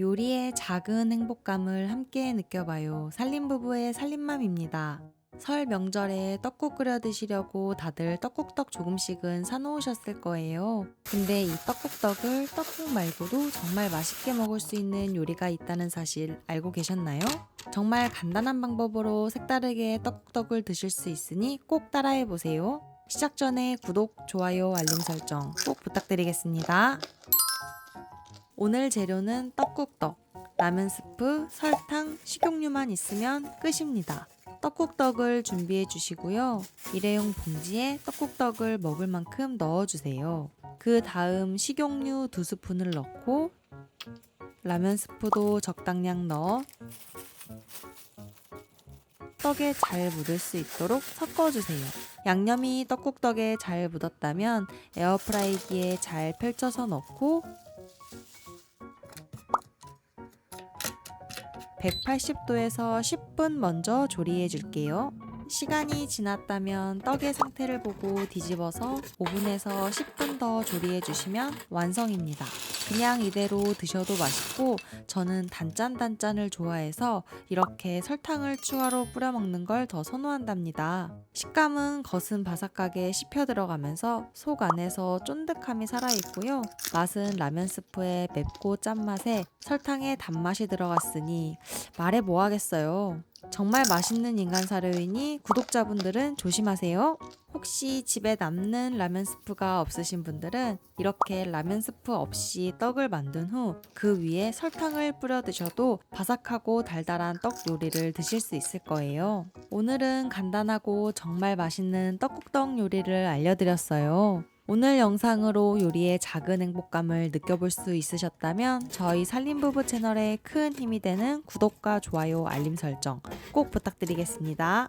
요리의 작은 행복감을 함께 느껴봐요. 살림부부의 살림맘입니다. 설 명절에 떡국 끓여 드시려고 다들 떡국떡 조금씩은 사놓으셨을 거예요. 근데 이 떡국떡을 떡국 말고도 정말 맛있게 먹을 수 있는 요리가 있다는 사실 알고 계셨나요? 정말 간단한 방법으로 색다르게 떡국떡을 드실 수 있으니 꼭 따라해 보세요. 시작 전에 구독, 좋아요, 알림 설정 꼭 부탁드리겠습니다. 오늘 재료는 떡국떡, 라면 스프, 설탕, 식용유만 있으면 끝입니다. 떡국떡을 준비해 주시고요. 일회용 봉지에 떡국떡을 먹을 만큼 넣어 주세요. 그 다음 식용유 두 스푼을 넣고 라면 스프도 적당량 넣어 떡에 잘 묻을 수 있도록 섞어주세요. 양념이 떡국떡에 잘 묻었다면 에어프라이기에 잘 펼쳐서 넣고 180도에서 10분 먼저 조리해 줄게요. 시간이 지났다면 떡의 상태를 보고 뒤집어서 5분에서 10분 더 조리해 주시면 완성입니다. 그냥 이대로 드셔도 맛있고 저는 단짠단짠을 좋아해서 이렇게 설탕을 추가로 뿌려 먹는 걸 더 선호한답니다. 식감은 겉은 바삭하게 씹혀 들어가면서 속 안에서 쫀득함이 살아있고요. 맛은 라면 스프의 맵고 짠맛에 설탕의 단맛이 들어갔으니 말해 뭐 하겠어요. 정말 맛있는 인간 사료이니 구독자분들은 조심하세요. 혹시 집에 남는 라면 스프가 없으신 분들은 이렇게 라면 스프 없이 떡을 만든 후 그 위에 설탕을 뿌려 드셔도 바삭하고 달달한 떡 요리를 드실 수 있을 거예요. 오늘은 간단하고 정말 맛있는 떡국떡 요리를 알려드렸어요. 오늘 영상으로 요리의 작은 행복감을 느껴볼 수 있으셨다면 저희 살림부부 채널에 큰 힘이 되는 구독과 좋아요, 알림 설정 꼭 부탁드리겠습니다.